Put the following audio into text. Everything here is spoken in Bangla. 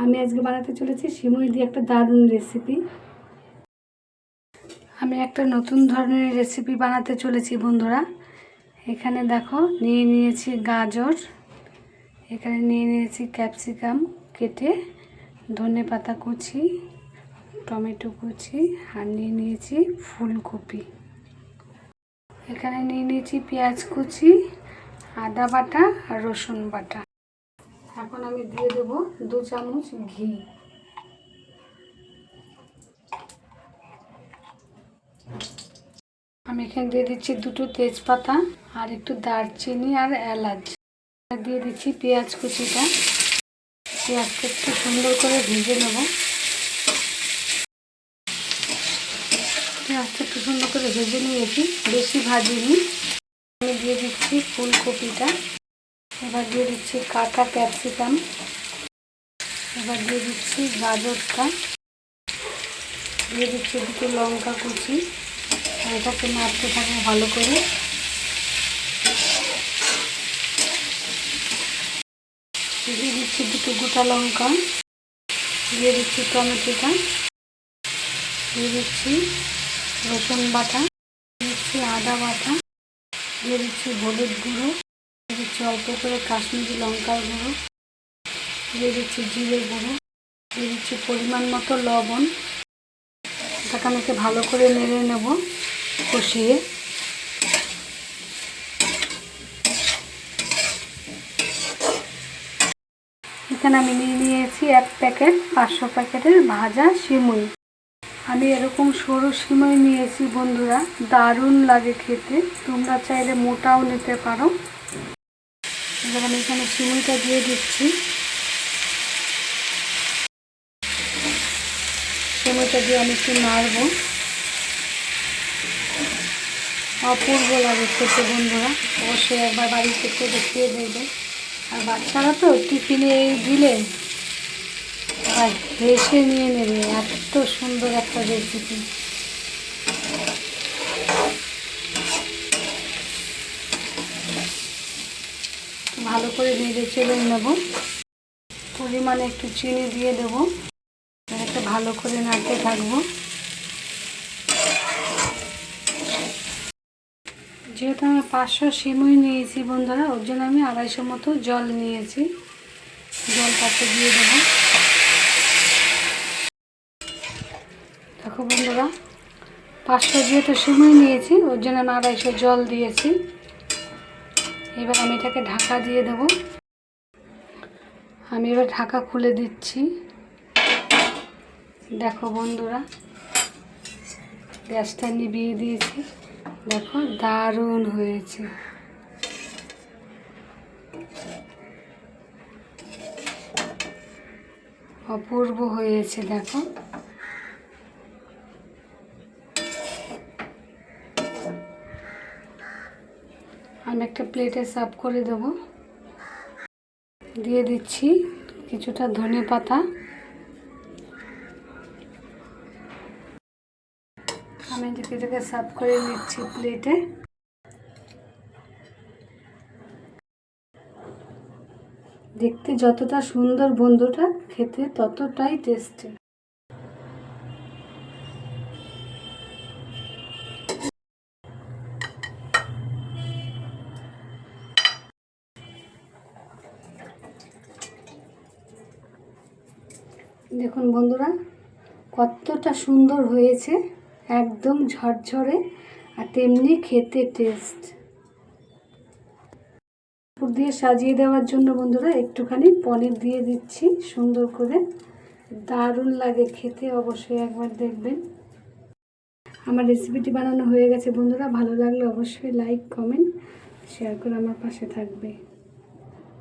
আমি আজকে বানাতে চলেছি সিমুই দিয়ে একটা দারুণ রেসিপি আমি একটা নতুন ধরনের রেসিপি বানাতে চলেছি বন্ধুরা। এখানে দেখো, নিয়ে নিয়েছি গাজর, এখানে নিয়ে নিয়েছি ক্যাপসিকাম কেটে ধনে পাতা কুচি, টমেটো কুচি, আর নিয়ে নিয়েছি ফুলকপি। এখানে নিয়ে নিয়েছি পেঁয়াজ কুচি, আদা বাটা আর রসুন বাটা। এখন আমি দিয়ে দেব দু চামচ ঘি। আমি এখানে দিয়ে দিচ্ছি দুটো তেজপাতা আর একটু দারচিনি আর এলাচ। দিয়ে দিচ্ছি পেঁয়াজ কুচিটা। পেঁয়াজটা একটু সুন্দর করে ভেজে নেব। পেঁয়াজটা একটু সুন্দর করে ভেজে নিয়েছি, বেশি ভাজিনি। আমি দিয়ে দিচ্ছি ফুলকপিটা। এবার দিয়ে দিচ্ছি কাটা ক্যাপসিকাম। এবার দিয়ে দিচ্ছি গাজরটা। দিয়ে দিচ্ছি দুটো লঙ্কা কুচি। এটাকে নাড়তে থাকব ভালো করে। দিয়ে দিচ্ছি দুটো গোটা লঙ্কা। দিয়ে দিচ্ছি টমেটোটা। দিয়ে দিচ্ছি রসুন বাটা। দিচ্ছি আদা বাটা। দিয়ে দিচ্ছি হলুদ গুঁড়ো। দিচ্ছি অল্প করে কাশ্মীরি লঙ্কার গুঁড়ো, দিয়ে দিচ্ছি জিরে গুঁড়ো, দিয়ে দিচ্ছি পরিমাণ মতো লবণ। এটাকে আমাকে ভালো করে নেড়ে নেব, কষিয়ে। এখানে আমি নিয়ে নিয়েছি এক প্যাকেট পাঁচশো প্যাকেটের ভাজা সিমুই। আমি এরকম সরু সিমই নিয়েছি বন্ধুরা, দারুণ লাগে খেতে। তোমরা চাইলে মোটাও নিতে পারো। এবার আমি এখানে সিমইটা দিয়ে দিচ্ছি। সিমইটা দিয়ে আমি একটু নাড়ব। অপূর্ব লাগে খেতে বন্ধুরা। অবশ্যই একবার বাড়িতে খেতে খেয়ে দেবে। আর বাচ্চারা তো টিফিনে দিলে আর হেসে নিয়ে নেবে। এত সুন্দর একটা রেসিপি ভালো করে নেড়ে চেলে নেব। পরিমাণে একটু চিনি দিয়ে দেবো। একটা ভালো করে নাড়তে থাকব। যেহেতু আমি পাঁচশো সিমুই নিয়েছি বন্ধুরা, ওর জন্য আমি আড়াইশো মতো জল নিয়েছি। জল পাতে দিয়ে দেবো। দেখো বন্ধুরা, পাঁচশো যেহেতু সিমুই নিয়েছি, ওর জন্য আমি আড়াইশো জল দিয়েছি। এবার আমি এটাকে ঢাকা দিয়ে দেব। আমি এবার ঢাকা খুলে দিচ্ছি। দেখো বন্ধুরা, গ্যাসটা নিভিয়ে দিয়েছি। দেখো দারুণ হয়েছে। অপূর্ব হয়েছে, দেখো। আমি একটা প্লেটে সার্ভ করে দেবো। দিয়ে দিচ্ছি কিছুটা ধনে পাতা। আমি এটাকে এটাকে সার্ভ করে নিচ্ছি প্লেটে দেখতে যতটা সুন্দর বন্ধুটা, খেতে ততটাই টেস্টি দেখুন বন্ধুরা, কতটা সুন্দর হয়েছে, একদম ঝরঝরে আর তেমনি খেতে টেস্ট দিয়ে সাজিয়ে দেওয়ার জন্য বন্ধুরা, একটুখানি পনির দিয়ে দিচ্ছি সুন্দর করে। দারুণ লাগে খেতে, অবশ্যই একবার দেখবেন। আমার রেসিপিটি বানানো হয়ে গেছে বন্ধুরা, ভালো লাগলে অবশ্যই লাইক কমেন্ট শেয়ার করে আমার পাশে থাকবে।